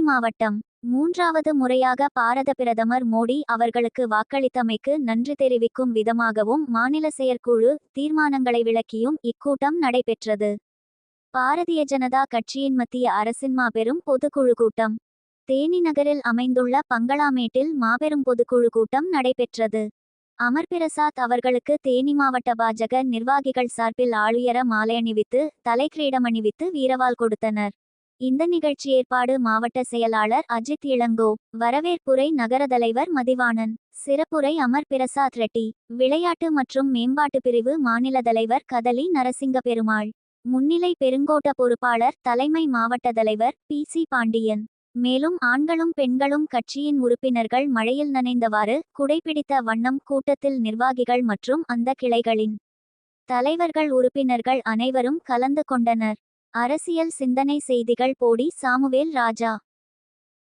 தேனி மாவட்டம் மூன்றாவது முறையாக பாரத பிரதமர் மோடி அவர்களுக்கு வாக்களித்தமைக்கு நன்றி தெரிவிக்கும் விதமாகவும் மாநில செயற்குழு தீர்மானங்களை விளக்கியும் இக்கூட்டம் நடைபெற்றது. பாரதிய ஜனதா கட்சியின் மத்திய அரசின் மாபெரும் பொதுக்குழு கூட்டம். தேனி நகரில் அமைந்துள்ள பங்களாமேட்டில் மாபெரும் பொதுக்குழு கூட்டம் நடைபெற்றது. அமர் பிரசாத் அவர்களுக்கு தேனி மாவட்ட பாஜக நிர்வாகிகள் சார்பில் ஆளுயர மாலை அணிவித்து தலைக்கிரீடம் அணிவித்து வீரவால் கொடுத்தனர். இந்த நிகழ்ச்சி ஏற்பாடு மாவட்ட செயலாளர் அஜித் இளங்கோ வரவேற்புரை நகர தலைவர் மதிவாணன் சிறப்புரை அமர் பிரசாத் ரெட்டி விளையாட்டு மற்றும் மேம்பாட்டு பிரிவு மாநில தலைவர் கதலி நரசிங்க பெருமாள் முன்னிலை பெருங்கோட்ட பொறுப்பாளர் தலைமை மாவட்ட தலைவர் பி சி பாண்டியன். மேலும் ஆண்களும் பெண்களும் கட்சியின் உறுப்பினர்கள் மழையில் நனைந்தவாறு குடைபிடித்த வண்ணம் கூட்டத்தில் நிர்வாகிகள் மற்றும் அந்த கிளைகளின் தலைவர்கள் உறுப்பினர்கள் அனைவரும் கலந்து கொண்டனர். அரசியல் சிந்தனை செய்திகள் போடி சாமுவேல் ராஜா.